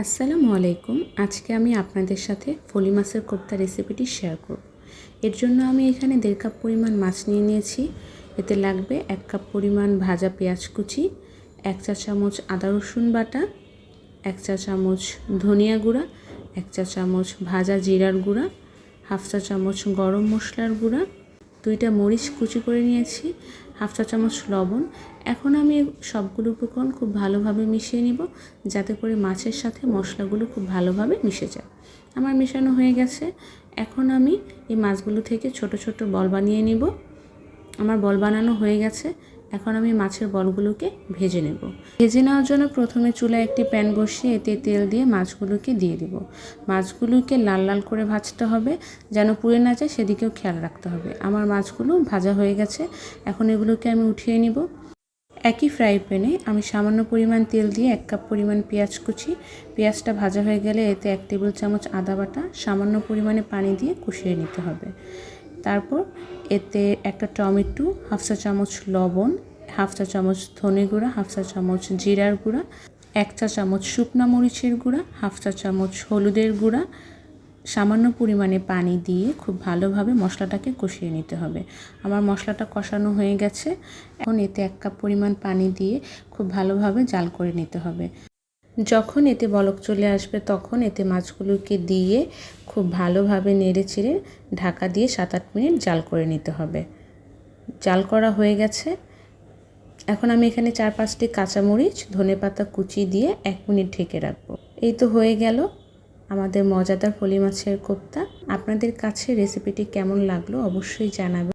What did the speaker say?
আসসালামু আলাইকুম। আজকে আমি আপনাদের সাথে ফলি মাছের কোপ্তা রেসিপিটি শেয়ার করব। এর জন্য আমি এখানে দেড় কাপ পরিমাণ মাছ নিয়ে নিয়েছি। এতে লাগবে এক কাপ পরিমাণ ভাজা পেঁয়াজ কুচি, এক চা চামচ আদা রসুন বাটা, এক চা চামচ ধনিয়া গুঁড়া, এক চা চামচ ভাজা জিরার গুঁড়া, হাফ চা চামচ গরম মশলার গুঁড়া দুইটা মরিচ কুচি করে নিয়েছি, হাফ চা চামচ লবণ। এখন আমি সবগুলো উপকরণ খুব ভালোভাবে মিশিয়ে নিব, যাতে করে মাছের সাথে মশলাগুলো খুব ভালোভাবে মিশে যায়। আমার মেশানো হয়ে গেছে। এখন আমি এই মাছগুলো থেকে ছোট ছোট বল বানিয়ে নিব। আমার বল বানানো হয়ে গেছে। এখন আমি মাছের বলগুলোকে ভেজে নেব। ভেজে নেওয়ার জন্য প্রথমে চুলায় একটি প্যান বসিয়ে এতে তেল দিয়ে মাছগুলোকে দিয়ে দিব। মাছগুলোকে লাল লাল করে ভাজতে হবে, যেন পুড়ে না যায়, সেদিকেও খেয়াল রাখতে হবে। আমার মাছগুলো ভাজা হয়ে গেছে, এখন এগুলোকে আমি উঠিয়ে নিব। একই ফ্রাই প্যানে আমি সামান্য পরিমাণ তেল দিয়ে এক কাপ পরিমাণ পেঁয়াজ কুচি। পেঁয়াজটা ভাজা হয়ে গেলে এতে এক টেবিল চামচ আদা বাটা, সামান্য পরিমাণে পানি দিয়ে কষিয়ে নিতে হবে। তারপর এতে একটা টমেটো, হাফ চা চামচ লবণ, হাফ চা চামচ ধনে গুঁড়া, হাফ চা চামচ জিরার গুঁড়া, এক চা চামচ শুকনা মরিচের গুঁড়া, হাফ চা চামচ হলুদের গুঁড়া। সামান্য পরিমাণে পানি দিয়ে খুব ভালোভাবে মশলাটাকে কষিয়ে নিতে হবে। আমার মশলাটা কষানো হয়ে গেছে। এখন এতে এক কাপ পরিমাণ পানি দিয়ে খুব ভালোভাবে জাল করে নিতে হবে। যখন এতে বলক চলে আসবে, তখন এতে মাছগুলোকে দিয়ে খুব ভালোভাবে নেড়ে চিড়ে ঢাকা দিয়ে সাত আট মিনিট জাল করে নিতে হবে। জাল করা হয়ে গেছে। এখন আমি এখানে চার পাঁচটি কাঁচামরিচ ধনে পাতা কুচি দিয়ে এক মিনিট ঢেকে রাখব। এই তো হয়ে গেল আমাদের মজাদার ফলি মাছের কোপ্তা। আপনাদের কাছে রেসিপিটি কেমন লাগল অবশ্যই জানাবেন।